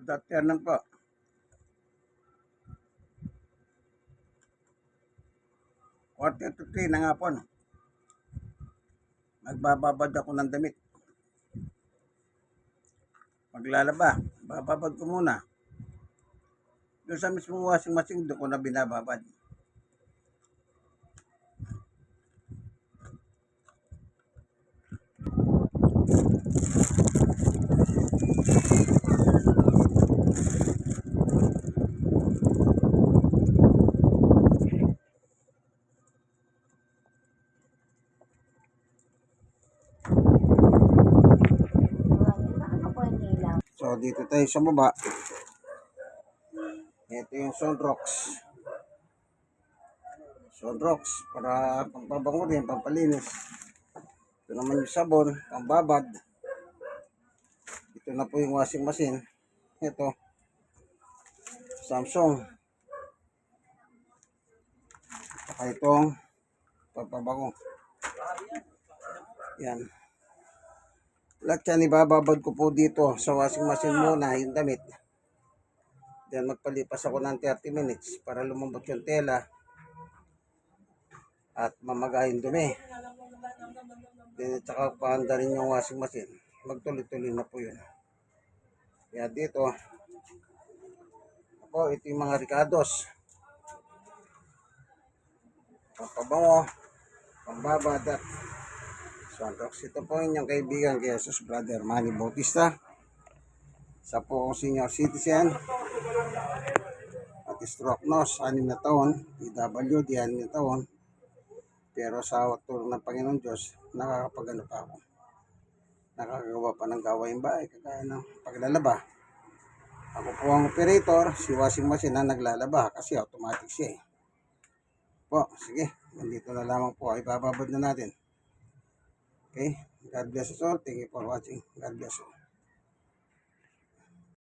Good afternoon po. Quarter to three na nga po. No? Magbababad ako ng damit. Maglalaba. Bababad ko muna. Doon sa mismong washing machine, doon ko na binababad. Ano po yung ilaw? So, dito tayo sa baba. Ito yung Sunrox. Sunrox para pampabango rin, pampalinis. Ito naman yung sabon, pambabad. Ito na po yung washing machine. Ito. Samsung. Saka itong pampabango. Yan. Lahat yan ibababad ko po dito sa washing machine muna yung damit. Then magpalipas ako ng 30 minutes para lumambot yung tela at mamagayin dumi. Then at saka paanda rin yung washing machine. Magtuloy-tuloy na po yun. Kaya dito, ako ito yung mga ricados. Pampabango, pambabad at Sunrox. Ito po inyong kaibigan kay Jesus Brother Manny Bautista. Sa po akong senior citizen. At stroke nose, 6 na taon. PWD, 6 na taon. Pero sa tulong ng Panginoon Diyos, nakakapagano pa ako. Nakakagawa pa ng gawain bahay, kagaya ng paglalaba. Ako po ang operator, si washing machine na naglalaba kasi automatic siya eh. Po, sige, nandito na lamang po. Ibababad na natin. Okay? God bless us all. Thank you for watching. God bless you.